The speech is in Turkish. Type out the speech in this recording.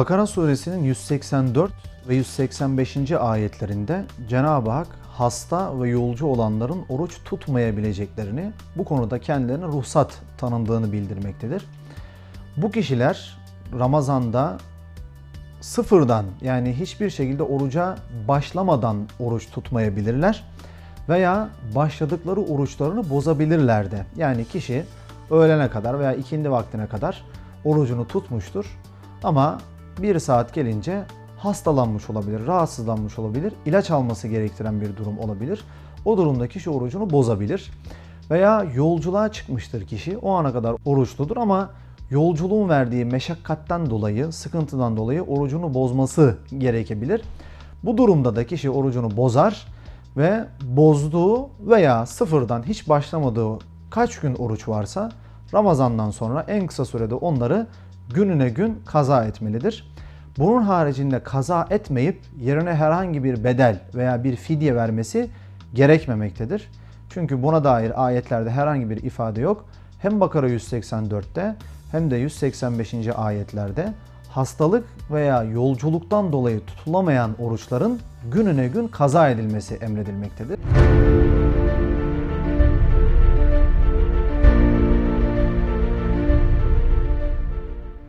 Bakara suresinin 184 ve 185. ayetlerinde Cenab-ı Hak hasta ve yolcu olanların oruç tutmayabileceklerini, bu konuda kendilerine ruhsat tanındığını bildirmektedir. Bu kişiler Ramazan'da sıfırdan yani hiçbir şekilde oruca başlamadan oruç tutmayabilirler veya başladıkları oruçlarını bozabilirler de. Yani kişi öğlene kadar veya ikindi vaktine kadar orucunu tutmuştur ama bir saat gelince hastalanmış olabilir, rahatsızlanmış olabilir, ilaç alması gerektiren bir durum olabilir. O durumda kişi orucunu bozabilir. Veya yolculuğa çıkmıştır kişi, o ana kadar oruçludur ama yolculuğun verdiği meşakkattan dolayı, sıkıntıdan dolayı orucunu bozması gerekebilir. Bu durumda da kişi orucunu bozar ve bozduğu veya sıfırdan hiç başlamadığı kaç gün oruç varsa Ramazan'dan sonra en kısa sürede onları gününe gün kaza etmelidir. Bunun haricinde kaza etmeyip yerine herhangi bir bedel veya bir fidye vermesi gerekmemektedir. Çünkü buna dair ayetlerde herhangi bir ifade yok. Hem Bakara 184'te hem de 185. ayetlerde hastalık veya yolculuktan dolayı tutulamayan oruçların gününe gün kaza edilmesi emredilmektedir.